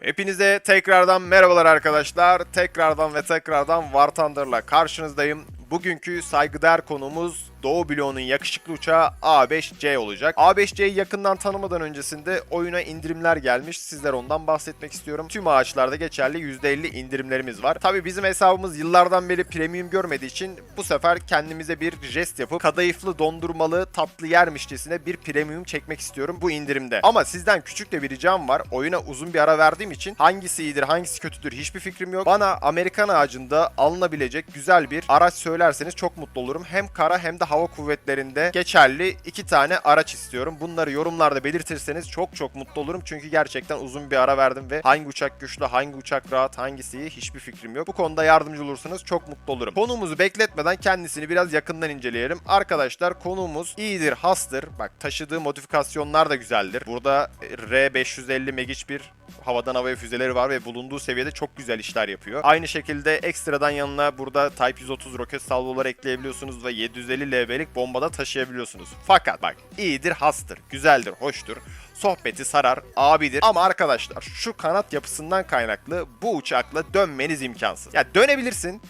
Hepinize tekrardan merhabalar arkadaşlar. Tekrardan ve tekrardan War Thunder'la karşınızdayım. Bugünkü saygıdeğer konuğumuz Doğu bloğunun yakışıklı uçağı A5C olacak. A5C'yi yakından tanımadan öncesinde oyuna indirimler gelmiş. Sizler ondan bahsetmek istiyorum. Tüm ağaçlarda geçerli %50 indirimlerimiz var. Tabi bizim hesabımız yıllardan beri premium görmediği için bu sefer kendimize bir jest yapıp kadayıflı dondurmalı tatlı yermişçesine bir premium çekmek istiyorum bu indirimde. Ama sizden küçük de bir ricam var. Oyuna uzun bir ara verdiğim için hangisi iyidir hangisi kötüdür hiçbir fikrim yok. Bana Amerikan ağacında alınabilecek güzel bir araç söylerseniz çok mutlu olurum. Hem kara hem de hava kuvvetlerinde geçerli iki tane araç istiyorum. Bunları yorumlarda belirtirseniz çok çok mutlu olurum. Çünkü gerçekten uzun bir ara verdim ve hangi uçak güçlü, hangi uçak rahat, hangisi hiçbir fikrim yok. Bu konuda yardımcı olursanız çok mutlu olurum. Konuğumuzu bekletmeden kendisini biraz yakından inceleyelim. Arkadaşlar konuğumuz iyidir, hastır. Bak taşıdığı modifikasyonlar da güzeldir. Burada R550 Megic bir havadan havaya füzeleri var ve bulunduğu seviyede çok güzel işler yapıyor. Aynı şekilde ekstradan yanına burada Type 130 roket salvoları ekleyebiliyorsunuz ve 750 LB'lik bombada taşıyabiliyorsunuz. Fakat bak iyidir, hastır, güzeldir, hoştur. Sohbeti sarar, abidir. Ama arkadaşlar şu kanat yapısından kaynaklı bu uçakla dönmeniz imkansız. Ya dönebilirsin,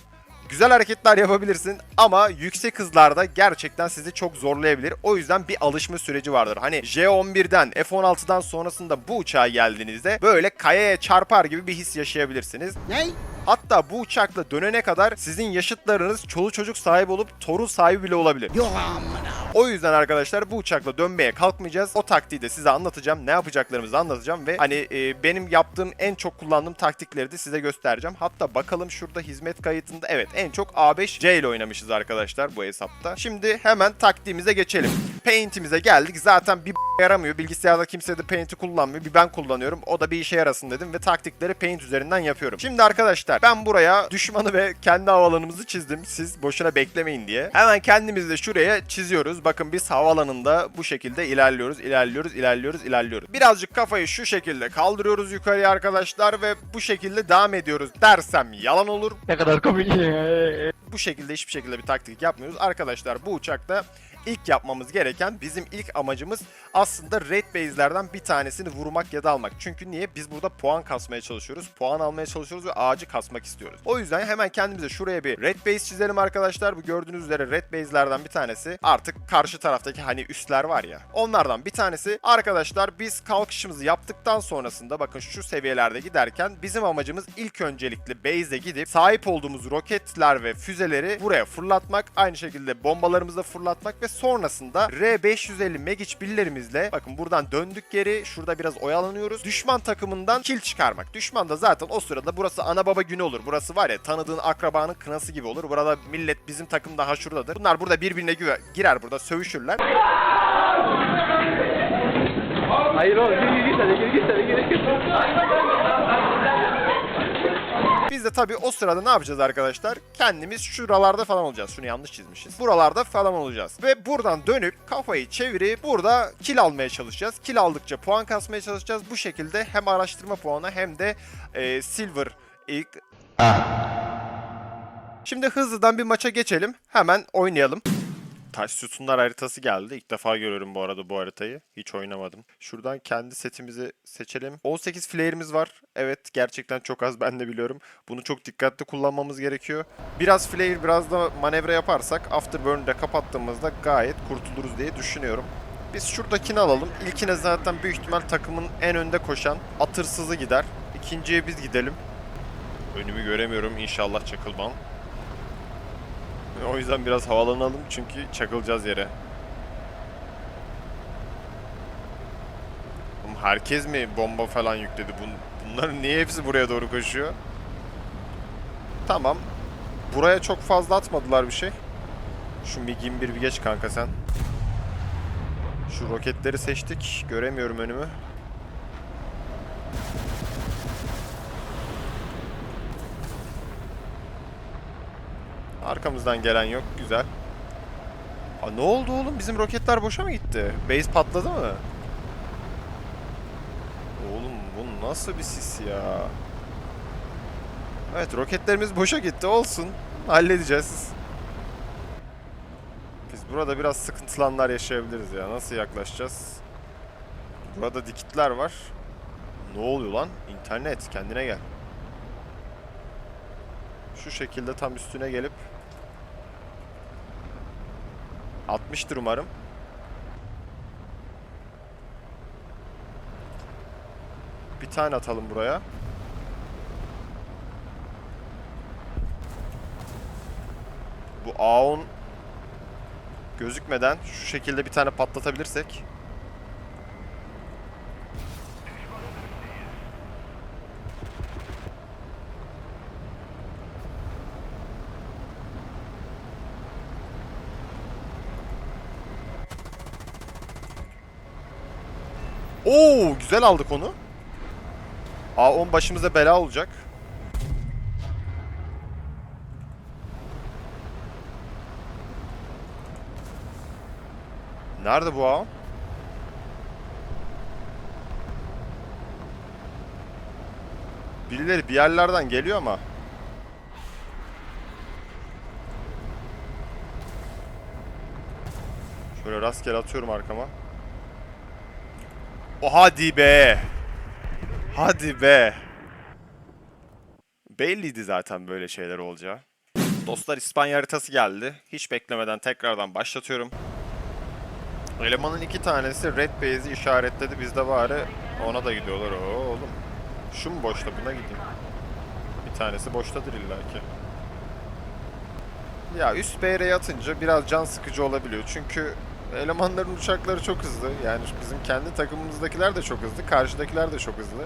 Güzel hareketler yapabilirsin ama yüksek hızlarda gerçekten sizi çok zorlayabilir. O yüzden bir alışma süreci vardır. Hani J11'den F16'dan sonrasında bu uçağa geldiğinizde böyle kayaya çarpar gibi bir his yaşayabilirsiniz. Ne? Hatta bu uçakla dönene kadar sizin yaşıtlarınız çoluk çocuk sahibi olup torun sahibi bile olabilir. Yok amına. O yüzden arkadaşlar bu uçakla dönmeye kalkmayacağız. O taktiği de size anlatacağım. Ne yapacaklarımızı anlatacağım ve hani e, benim yaptığım en çok kullandığım taktikleri de size göstereceğim. Hatta bakalım şurada hizmet kayıtında evet en çok A5C ile oynamışız arkadaşlar bu hesapta. Şimdi hemen taktiğimize geçelim. Paint'imize geldik. Zaten bir yaramıyor. Bilgisayarda kimse de Paint'i kullanmıyor. Bir ben kullanıyorum. O da bir işe yarasın dedim ve taktikleri Paint üzerinden yapıyorum. Şimdi arkadaşlar ben buraya düşmanı ve kendi havalanımızı çizdim. Siz boşuna beklemeyin diye. Hemen kendimizi de şuraya çiziyoruz. Bakın biz havalanında bu şekilde ilerliyoruz, ilerliyoruz, ilerliyoruz, ilerliyoruz. Birazcık kafayı şu şekilde kaldırıyoruz yukarıya arkadaşlar ve bu şekilde devam ediyoruz dersem yalan olur. Ne kadar komik. Bu şekilde hiçbir şekilde bir taktik yapmıyoruz. Arkadaşlar bu uçakta ilk yapmamız gereken bizim ilk amacımız aslında red base'lerden bir tanesini vurmak ya da almak. Çünkü niye? Biz burada puan kasmaya çalışıyoruz. Puan almaya çalışıyoruz ve ağacı kasmak istiyoruz. O yüzden hemen kendimize şuraya bir red base çizelim arkadaşlar. Bu gördüğünüz üzere red base'lerden bir tanesi artık karşı taraftaki hani üstler var ya. Onlardan bir tanesi. Arkadaşlar biz kalkışımızı yaptıktan sonrasında bakın şu seviyelerde giderken bizim amacımız ilk öncelikle base'e gidip sahip olduğumuz roketler ve füzeleri buraya fırlatmak. Aynı şekilde bombalarımızı da fırlatmak ve sonrasında R550 Megic billerimizle bakın buradan döndük geri. Şurada biraz oyalanıyoruz. Düşman takımından kill çıkarmak. Düşman da zaten o sırada burası ana baba günü olur. Burası var ya tanıdığın akrabanın kınası gibi olur. Burada millet bizim takım daha şuradadır. Bunlar burada birbirine girer burada sövüşürler. Hayır oğlum gir gir gir hadi gir gir hadi gir. Biz de tabii o sırada ne yapacağız arkadaşlar? Kendimiz şuralarda falan olacağız. Şunu yanlış çizmişiz. Buralarda falan olacağız. Ve buradan dönüp kafayı çevirip burada kill almaya çalışacağız. Kill aldıkça puan kasmaya çalışacağız. Bu şekilde hem araştırma puanı hem de e, silver ilk... Şimdi hızlıdan bir maça geçelim. Hemen oynayalım. Taş sütunlar haritası geldi. İlk defa görüyorum bu arada bu haritayı. Hiç oynamadım. Şuradan kendi setimizi seçelim. 18 flare'imiz var. Evet gerçekten çok az ben de biliyorum. Bunu çok dikkatli kullanmamız gerekiyor. Biraz flare biraz da manevra yaparsak Afterburn'u da kapattığımızda gayet kurtuluruz diye düşünüyorum. Biz şuradakini alalım. İlkine zaten büyük ihtimal takımın en önde koşan atırsızı gider. İkinciye biz gidelim. Önümü göremiyorum inşallah çakılmam. O yüzden biraz havalanalım çünkü çakılacağız yere. Herkes mi bomba falan yükledi? Bun bunların niye hepsi buraya doğru koşuyor? Tamam. Buraya çok fazla atmadılar bir şey. Şu MiG-21 bir geç kanka sen. Şu roketleri seçtik. Göremiyorum önümü. Arkamızdan gelen yok. Güzel. Aa, ne oldu oğlum? Bizim roketler boşa mı gitti? Base patladı mı? Oğlum bu nasıl bir sis ya? Evet roketlerimiz boşa gitti. Olsun. Halledeceğiz. Biz burada biraz sıkıntılı anlar yaşayabiliriz ya. Nasıl yaklaşacağız? Burada dikitler var. Ne oluyor lan? İnternet kendine gel. Şu şekilde tam üstüne gelip 60'tır umarım. Bir tane atalım buraya. Bu A10 gözükmeden şu şekilde bir tane patlatabilirsek. Oo, güzel aldık onu. A10 başımıza bela olacak. Nerede bu A10? Birileri bir yerlerden geliyor ama. Şöyle rastgele atıyorum arkama. O hadi be. Hadi be. Belliydi zaten böyle şeyler olacağı. Dostlar İspanya haritası geldi. Hiç beklemeden tekrardan başlatıyorum. Elemanın iki tanesi Red Base'i işaretledi. Biz de bari ona da gidiyorlar. Oo, oğlum. Şu mu boşta buna gideyim. Bir tanesi boştadır illaki. Ya üst BR'ye atınca biraz can sıkıcı olabiliyor. Çünkü elemanların uçakları çok hızlı. Yani bizim kendi takımımızdakiler de çok hızlı. Karşıdakiler de çok hızlı.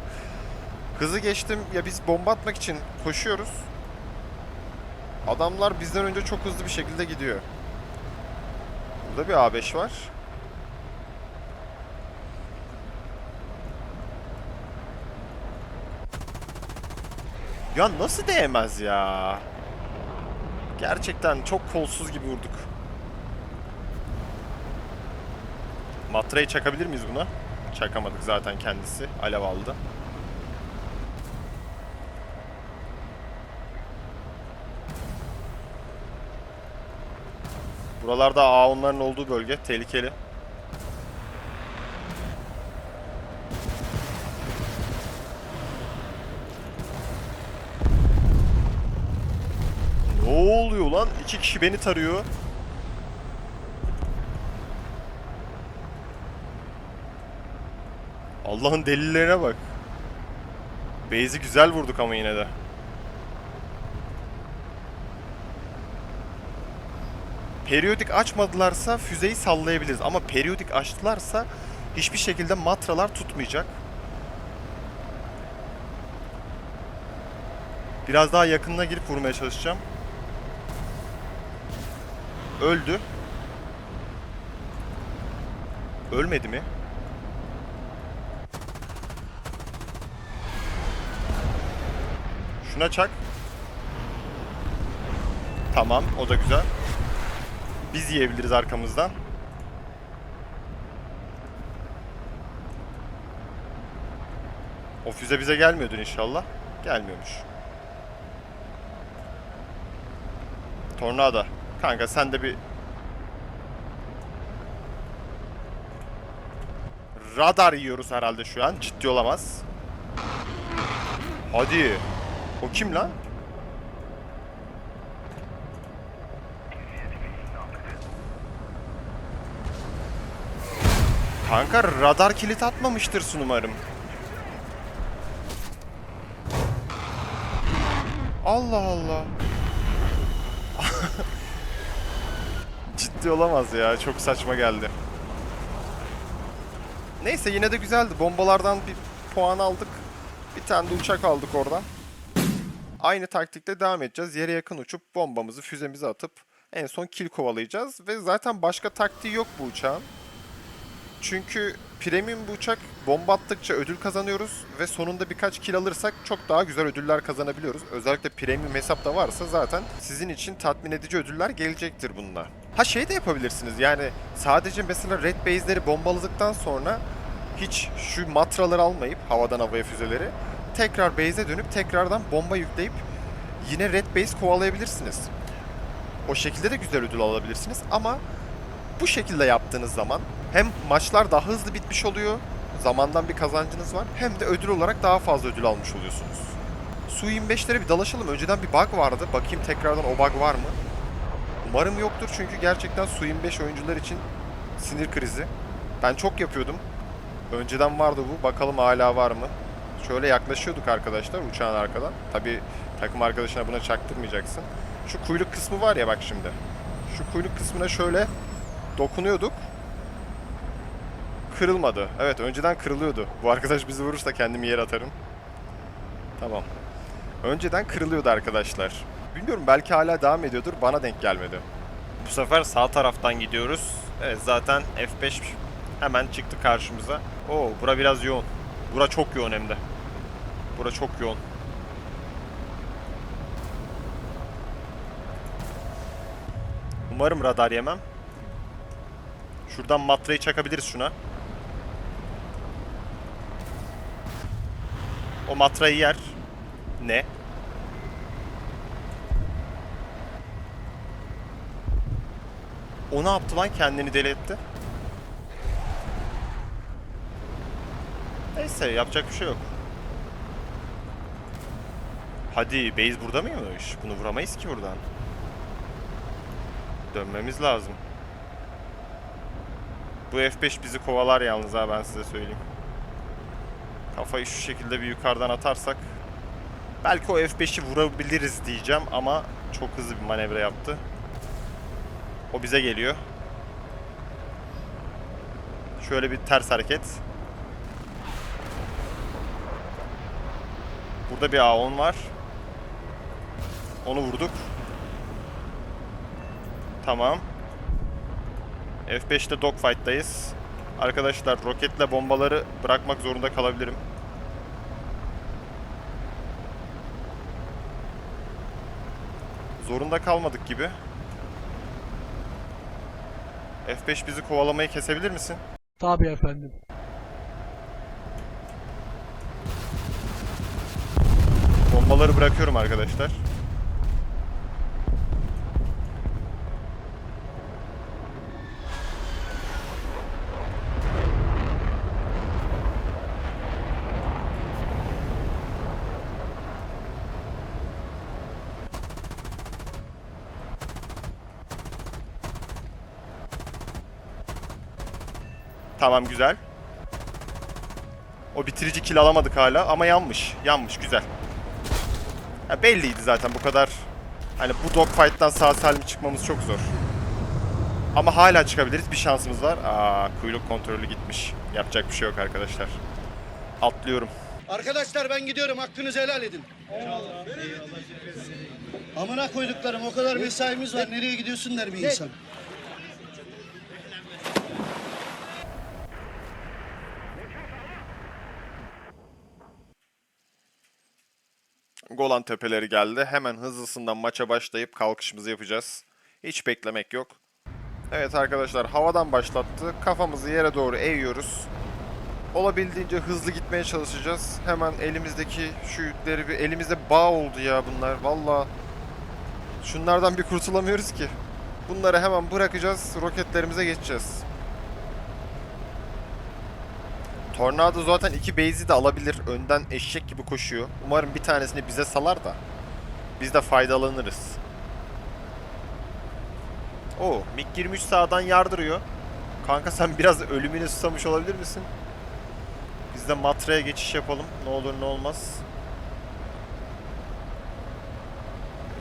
Hızı geçtim. Ya biz bomba atmak için koşuyoruz. Adamlar bizden önce çok hızlı bir şekilde gidiyor. Burada bir A5 var. Ya nasıl değmez ya? Gerçekten çok kolsuz gibi vurduk. Matrayı çakabilir miyiz buna? Çakamadık zaten kendisi. Alev aldı. Buralarda A10'ların olduğu bölge. Tehlikeli. Ne oluyor lan? İki kişi beni tarıyor. Allah'ın delillerine bak. Base'i güzel vurduk ama yine de. Periyodik açmadılarsa füzeyi sallayabiliriz. Ama periyodik açtılarsa hiçbir şekilde matralar tutmayacak. Biraz daha yakınına girip vurmaya çalışacağım. Öldü. Ölmedi mi? Şuna çak. Tamam, o da güzel. Biz yiyebiliriz arkamızdan. O füze bize gelmiyordur inşallah. Gelmiyormuş. Tornado. Kanka sen de bir... Radar yiyoruz herhalde şu an. Ciddi olamaz. Hadi. O kim lan? Kanka radar kilit atmamıştırsın umarım. Allah Allah. Ciddi olamaz ya. Çok saçma geldi. Neyse yine de güzeldi. Bombalardan bir puan aldık. Bir tane de uçak aldık oradan. Aynı taktikle devam edeceğiz. Yere yakın uçup bombamızı, füzemizi atıp en son kill kovalayacağız. Ve zaten başka taktiği yok bu uçağın. Çünkü premium bir uçak bomba attıkça ödül kazanıyoruz ve sonunda birkaç kill alırsak çok daha güzel ödüller kazanabiliyoruz. Özellikle premium hesapta varsa zaten sizin için tatmin edici ödüller gelecektir bununla. Ha şey de yapabilirsiniz yani sadece mesela red base'leri bombaladıktan sonra hiç şu matraları almayıp havadan havaya füzeleri tekrar base'e dönüp tekrardan bomba yükleyip yine red base kovalayabilirsiniz. O şekilde de güzel ödül alabilirsiniz ama bu şekilde yaptığınız zaman hem maçlar daha hızlı bitmiş oluyor. zamandan bir kazancınız var hem de ödül olarak daha fazla ödül almış oluyorsunuz. Su 25'lere bir dalaşalım. Önceden bir bug vardı. Bakayım tekrardan o bug var mı? Umarım yoktur çünkü gerçekten Su 25 oyuncular için sinir krizi. Ben çok yapıyordum. Önceden vardı bu. Bakalım hala var mı? Şöyle yaklaşıyorduk arkadaşlar uçağın arkadan. Tabi takım arkadaşına buna çaktırmayacaksın. Şu kuyruk kısmı var ya bak şimdi. Şu kuyruk kısmına şöyle dokunuyorduk. Kırılmadı. Evet önceden kırılıyordu. Bu arkadaş bizi vurursa kendimi yere atarım. Tamam. Önceden kırılıyordu arkadaşlar. Bilmiyorum belki hala devam ediyordur. Bana denk gelmedi. Bu sefer sağ taraftan gidiyoruz. Evet zaten F5 hemen çıktı karşımıza. Oo bura biraz yoğun. Bura çok yoğun hem de. Bura çok yoğun. Umarım radar yemem. Şuradan matrayı çakabiliriz şuna. O matrayı yer. Ne? O ne yaptı lan kendini deli etti. Neyse yapacak bir şey yok. Hadi base burada mıymış? Bunu vuramayız ki buradan. Dönmemiz lazım. Bu F5 bizi kovalar yalnız ha ben size söyleyeyim. Kafayı şu şekilde bir yukarıdan atarsak belki o F5'i vurabiliriz diyeceğim ama çok hızlı bir manevra yaptı. O bize geliyor. Şöyle bir ters hareket. Burada bir A10 var. Onu vurduk. Tamam. F5'te dogfight'tayız. Arkadaşlar roketle bombaları bırakmak zorunda kalabilirim. Zorunda kalmadık gibi. F5 bizi kovalamayı kesebilir misin? Tabii efendim. Bombaları bırakıyorum arkadaşlar. Tamam güzel. O bitirici kill alamadık hala ama yanmış. Yanmış güzel. Ya belliydi zaten bu kadar. Hani bu dogfight'tan sağ salim çıkmamız çok zor. Ama hala çıkabiliriz. Bir şansımız var. Aa, kuyruk kontrolü gitmiş. Yapacak bir şey yok arkadaşlar. Atlıyorum. Arkadaşlar ben gidiyorum. Hakkınızı helal edin. Amına koyduklarım o kadar mesaimiz var. Nereye gidiyorsun der bir insan. Golan tepeleri geldi. Hemen hızlısından maça başlayıp kalkışımızı yapacağız. Hiç beklemek yok. Evet arkadaşlar havadan başlattı. Kafamızı yere doğru eğiyoruz. Olabildiğince hızlı gitmeye çalışacağız. Hemen elimizdeki şu yükleri bir elimizde bağ oldu ya bunlar. Valla şunlardan bir kurtulamıyoruz ki. Bunları hemen bırakacağız. Roketlerimize geçeceğiz. Tornado zaten iki base'i de alabilir. Önden eşek gibi koşuyor. Umarım bir tanesini bize salar da biz de faydalanırız. Oo, MiG-23 sağdan yardırıyor. Kanka sen biraz ölümünü susamış olabilir misin? Biz de matraya geçiş yapalım. Ne olur ne olmaz.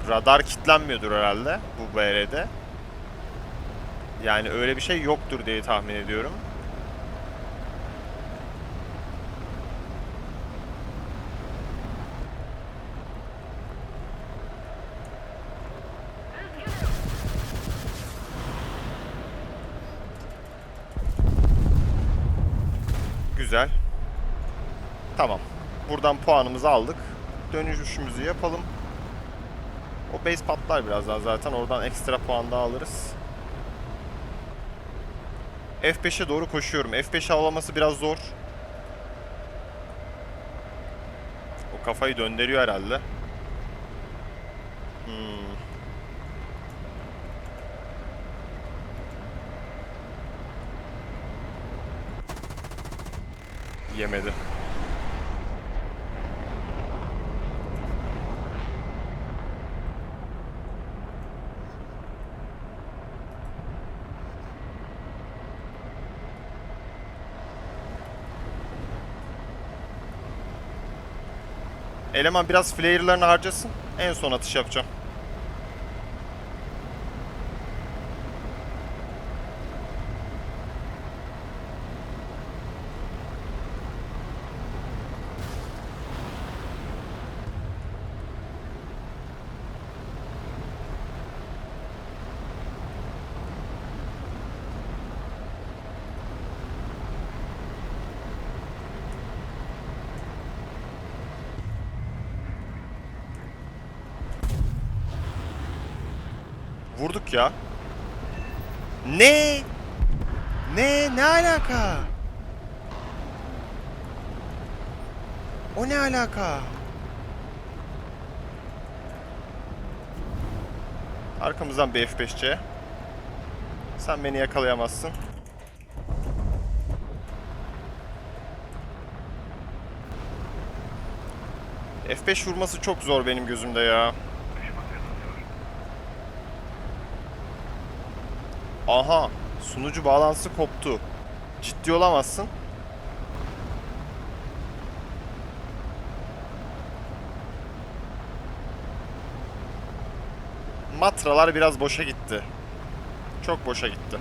Radar kilitlenmiyordur herhalde bu BR'de. Yani öyle bir şey yoktur diye tahmin ediyorum. Güzel. Tamam. Buradan puanımızı aldık. Dönüşümüzü yapalım. O base patlar birazdan zaten. Oradan ekstra puan daha alırız. F5'e doğru koşuyorum. F5'i avlaması biraz zor. O kafayı döndürüyor herhalde. Hmm. Yemedi. Eleman biraz flare'larını harcasın. En son atış yapacağım. Vurduk ya. Ne? Ne? Ne alaka? O ne alaka? Arkamızdan bir F5C. Sen beni yakalayamazsın. F5 vurması çok zor benim gözümde ya. Aha, sunucu bağlantısı koptu. Ciddi olamazsın. Matralar biraz boşa gitti. Çok boşa gitti.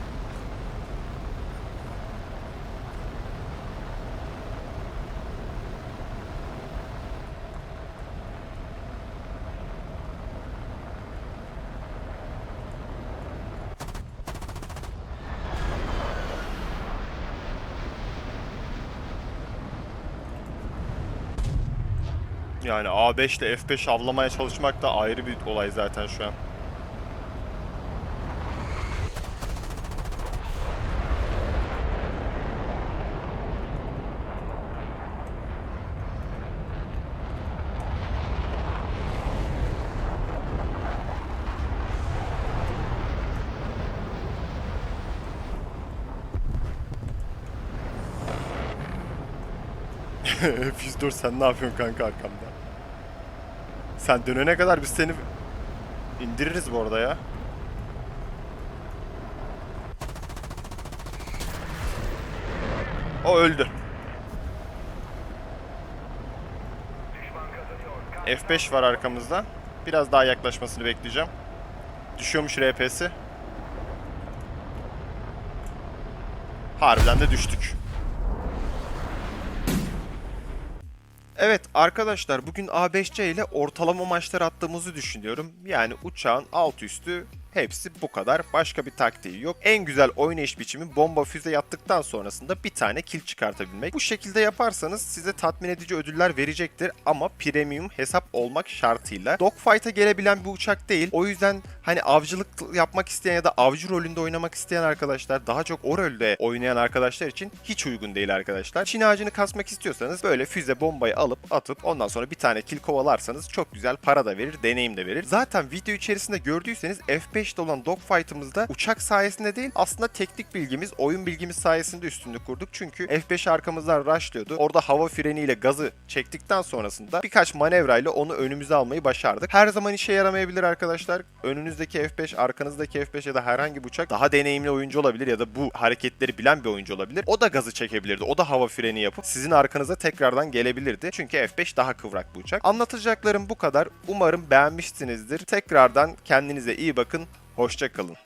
Yani A5 ile F5 avlamaya çalışmak da ayrı bir olay zaten şu an. F104 sen ne yapıyorsun kanka arkamda? Sen dönene kadar biz seni indiririz bu arada ya. O öldü. F5 var arkamızda. Biraz daha yaklaşmasını bekleyeceğim. Düşüyormuş RP'si. Harbiden de düştük. Arkadaşlar bugün A5C ile ortalama maçlar attığımızı düşünüyorum. Yani uçağın alt üstü hepsi bu kadar. Başka bir taktiği yok. En güzel oynayış biçimi bomba füze yattıktan sonrasında bir tane kill çıkartabilmek. Bu şekilde yaparsanız size tatmin edici ödüller verecektir ama premium hesap olmak şartıyla. Dogfight'a gelebilen bir uçak değil. O yüzden hani avcılık yapmak isteyen ya da avcı rolünde oynamak isteyen arkadaşlar daha çok o rolde oynayan arkadaşlar için hiç uygun değil arkadaşlar. Çin ağacını kasmak istiyorsanız böyle füze bombayı alıp atıp ondan sonra bir tane kill kovalarsanız çok güzel para da verir, deneyim de verir. Zaten video içerisinde gördüyseniz F5'te olan dogfight'ımızda uçak sayesinde değil aslında teknik bilgimiz, oyun bilgimiz sayesinde üstünlük kurduk. Çünkü F5 arkamızdan rushlıyordu. Orada hava freniyle gazı çektikten sonrasında birkaç manevrayla onu önümüze almayı başardık. Her zaman işe yaramayabilir arkadaşlar. Önünüzdeki F5, arkanızdaki F5 ya da herhangi bir uçak daha deneyimli oyuncu olabilir ya da bu hareketleri bilen bir oyuncu olabilir. O da gazı çekebilirdi. O da hava freni yapıp sizin arkanıza tekrardan gelebilirdi. Çünkü F5 daha kıvrak bir uçak. Anlatacaklarım bu kadar. Umarım beğenmişsinizdir. Tekrardan kendinize iyi bakın. Hoşça kalın.